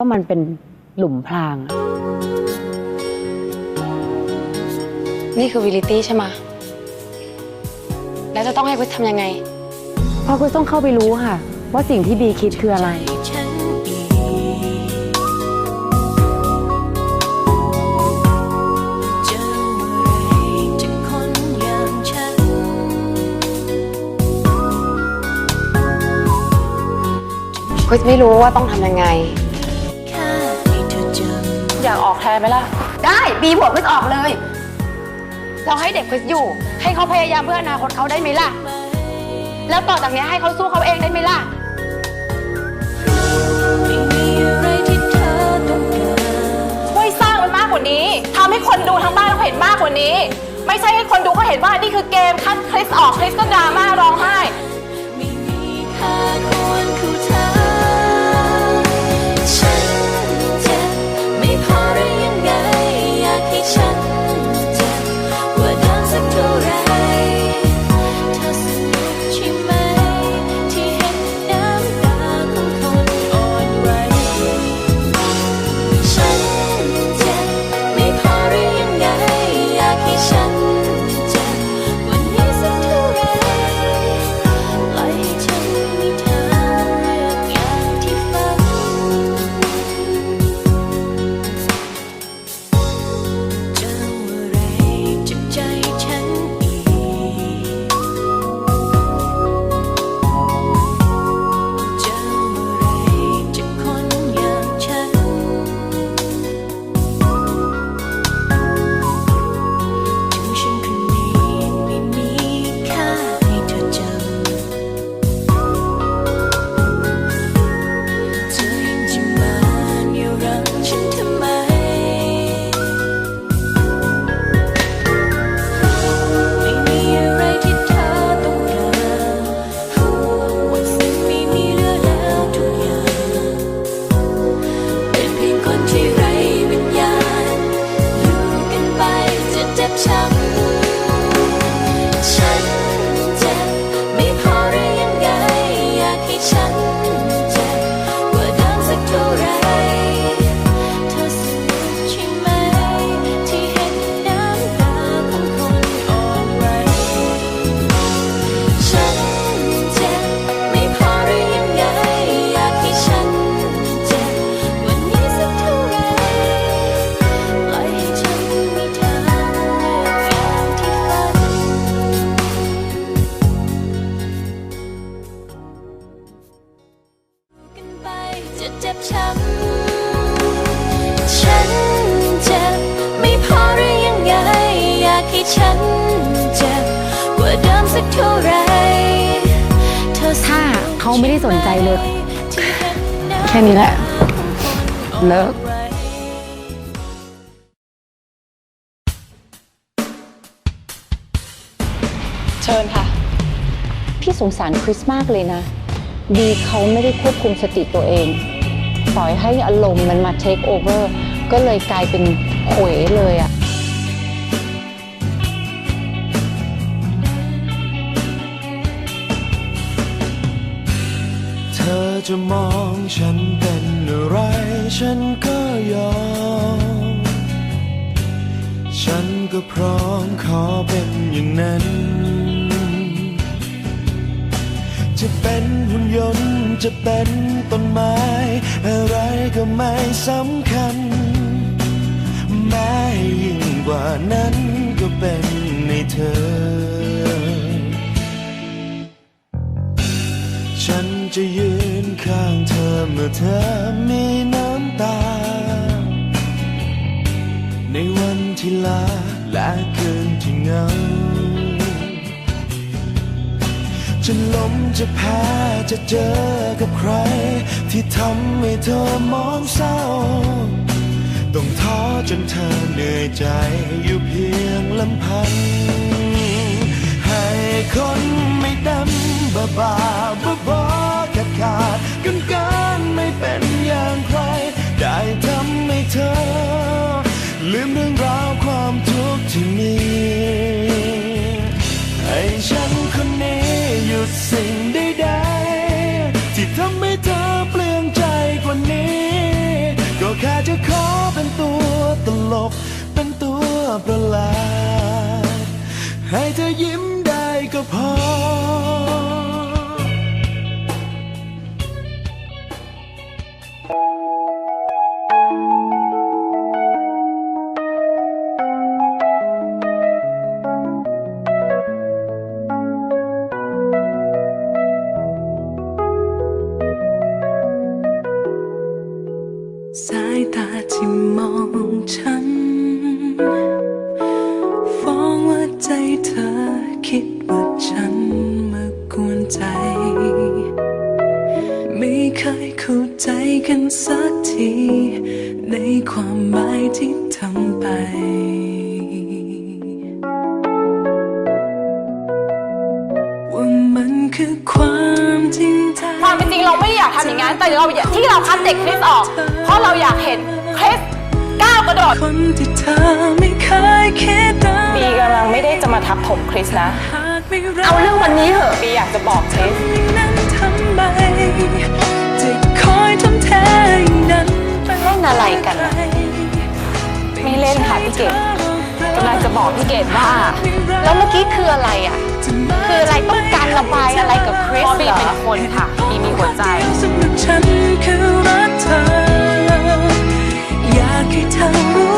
ว่ามันเป็นหลุมพรางอะนี่คือวิลิตี้ใช่ไหมะแล้วจะต้องให้คริสทำยังไง เพราะคุณต้องเข้าไปรู้ค่ะ ว่าสิ่งที่บีคิดคืออะไรฉันอีกจะเมื่อไรจะคนอย่างฉันคริสไม่รู้ว่าต้องทำยังไงแค่ให้เธอจ อยากออกแทนไหมล่ะ ได้บีบวกคริสออกเลย เราให้เด็กคริสอยู่ ให้เขาพยายามเพื่ออนาคตเขาได้ไหมล่ะ แล้วต่อจากนี้ให้เขาสู้เขาเองได้ไหมล่ะช่วยสร้างมันมากกว่านี้ทำให้คนดูทั้งบ้านเขาเห็นมากกว่านี้ ไม่ใช่ให้คนดูเขาเห็นว่านี่คือเกมคัดคลิสออกคลิสก็ดราม่าร้องไห้ สักเท่าไหรเธอสถ้านุกเขาไม่ได้สนใจเลยที่เห็นน้ำแค่นี้แหละ เลิกเชิญค่ะ พี่สงสารคริสมากเลยนะ ดีเขาไม่ได้ควบคุมสติตัวเอง ปล่อยให้อารมณ์มันมาเทคโอเวอร์ ก็เลยกลายเป็นเขวเลยอะ จะมองฉันเป็นอะไร ฉันก็ยอม ฉันก็พร้อมขอเป็นอย่างนั้น จะเป็นหุ่นยนต์จะเป็นต้นไม้ อะไรก็ไม่สำคัญ แม้ยิ่งกว่านั้นก็เป็นในเธอ ฉันจะยืนข้างเธอเมื่อเธอมีน้ำตา ในวันที่ลาและคืนที่เหงา จะล้มจะแพ้จะเจอกับใคร ที่ทำให้เธอมองเศร้า ต้องท้อจนเธอเหนื่อยใจอยู่เพียงลำพัง ให้คนไม่ดำ บ้าบาบ้าบอขาดขาดกันกันไม่เป็นอย่างใคร ได้ทำให้เธอ ลืมเรื่องราวความทุกข์ที่มีให้ฉันคนนี้หยุดสิ่งใดๆที่ทำให้เธอเปลี่ยนใจกว่านี้ ก็แค่จะขอเป็นตัวตลก เป็นตัวประหลาด สายตาที่มองฉัน ฟ้องว่าใจเธอคิดว่าฉันมากวนใจ ไม่เคยเข้าใจกันสัก เราอยากที่เราคัดเด็กคริสออก เพราะเราอยากเห็นคริสก้าวกระโดดคนที่เธอไม่เคยคิดได้บีกำลังไม่ได้จะมาทับถมคริสนะหากไม่รักเอาเรื่องวันนี้เหอะบีอยากจะบอกคริสนั้นทำไมจะคอยทำแทนนั้นเล่นอะไรกันอะไม่เล่นค่ะพี่เกดกำลังจะบอกพี่เกดว่า แล้วเมื่อกี้คืออะไรอะ คืออะไรต้องการระบายอะไรกับคริสบีเป็นคนค่ะบีมีหัวใจฉันคือรักเธออยากให้เธอรู้